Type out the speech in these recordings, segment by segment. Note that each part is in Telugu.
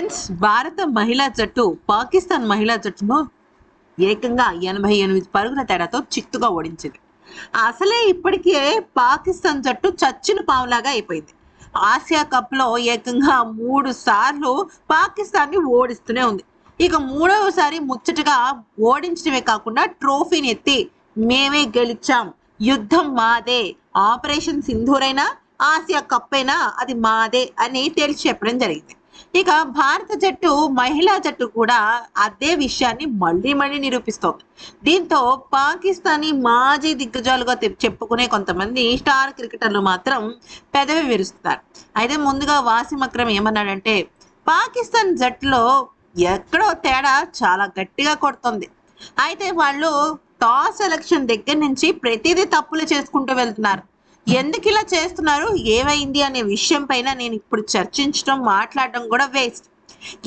ఫ్రెండ్స్ భారత మహిళా జట్టు పాకిస్తాన్ మహిళా జట్టును ఏకంగా ఎనభై ఎనిమిది పరుగుల తేడాతో చిత్తుగా ఓడించింది. అసలే ఇప్పటికే పాకిస్తాన్ జట్టు చచ్చిన పావులాగా అయిపోయింది. ఆసియా కప్లో ఏకంగా మూడు సార్లు పాకిస్తాన్ని ఓడిస్తూనే ఉంది. ఇక మూడవసారి ముచ్చటగా ఓడించడమే కాకుండా ట్రోఫీని ఎత్తి మేమే గెలిచాం. యుద్ధం మాదే. ఆపరేషన్ సింధూరైనా ఆసియా కప్ అయినా అది మాదే అని తేల్చి చెప్పడం జరిగింది. ఇక భారత జట్టు మహిళా జట్టు కూడా అదే విషయాన్ని మళ్ళీ మళ్ళీ నిరూపిస్తోంది. దీంతో పాకిస్తానీ మాజీ దిగ్గజాలుగా చెప్పుకునే కొంతమంది స్టార్ క్రికెటర్లు మాత్రం పెదవి విరుస్తున్నారు. అయితే ముందుగా వాసిం అక్రమ్ ఏమన్నాడంటే పాకిస్తాన్ జట్టులో ఎక్కడో తేడా చాలా గట్టిగా కొడుతుంది. అయితే వాళ్ళు టాస్ ఎలక్షన్ దగ్గర నుంచి ప్రతిదీ తప్పులు చేసుకుంటూ వెళ్తున్నారు. ఎందుకు ఇలా చేస్తున్నారు? ఏమైంది అనే విషయం పైన నేను ఇప్పుడు చర్చించడం మాట్లాడడం కూడా వేస్ట్.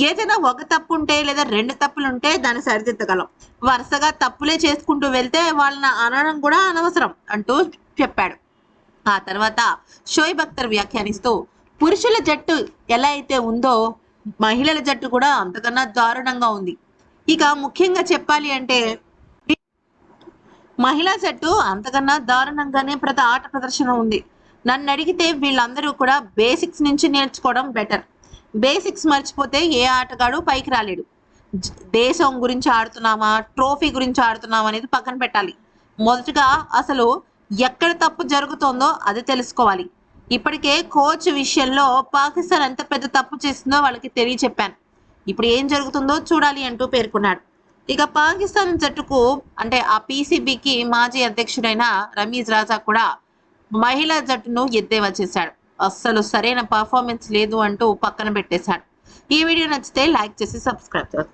ఏదైనా ఒక తప్పు ఉంటే లేదా రెండు తప్పులు ఉంటే దాన్ని సరిదిద్దగలం. వరుసగా తప్పులే చేసుకుంటూ వెళ్తే వాళ్ళని అనడం కూడా అనవసరం అంటూ చెప్పాడు. ఆ తర్వాత షోయబ్ అఖ్తర్ వ్యాఖ్యానిస్తూ పురుషుల జట్టు ఎలా అయితే ఉందో మహిళల జట్టు కూడా అంతకన్నా దారుణంగా ఉంది. ఇక ముఖ్యంగా చెప్పాలి అంటే మహిళా జట్టు అంతకన్నా దారుణంగానే ప్రతి ఆట ప్రదర్శన ఉంది. నన్ను అడిగితే వీళ్ళందరూ కూడా బేసిక్స్ నుంచి నేర్చుకోవడం బెటర్. బేసిక్స్ మర్చిపోతే ఏ ఆటగాడు పైకి రాలేడు. దేశం గురించి ఆడుతున్నామా ట్రోఫీ గురించి ఆడుతున్నామా అనేది పక్కన పెట్టాలి. మొదటగా అసలు ఎక్కడ తప్పు జరుగుతుందో అది తెలుసుకోవాలి. ఇప్పటికే కోచ్ విషయంలో పాకిస్తాన్ ఎంత పెద్ద తప్పు చేసిందో వాళ్ళకి తెలియచెప్పాను. ఇప్పుడు ఏం జరుగుతుందో చూడాలి అంటూ పేర్కొన్నాడు. ఇక పాకిస్తాన్ జట్టుకు అంటే ఆ పీసీబీకి మాజీ అధ్యక్షుడైన రమీజ్ రాజా కూడా మహిళా జట్టును ఎద్దేవా చేశాడు. అస్సలు సరైన పర్ఫార్మెన్స్ లేదు అంటూ పక్కన పెట్టేశాడు. ఈ వీడియో నచ్చితే లైక్ చేసి సబ్స్క్రైబ్ చేసుకోండి.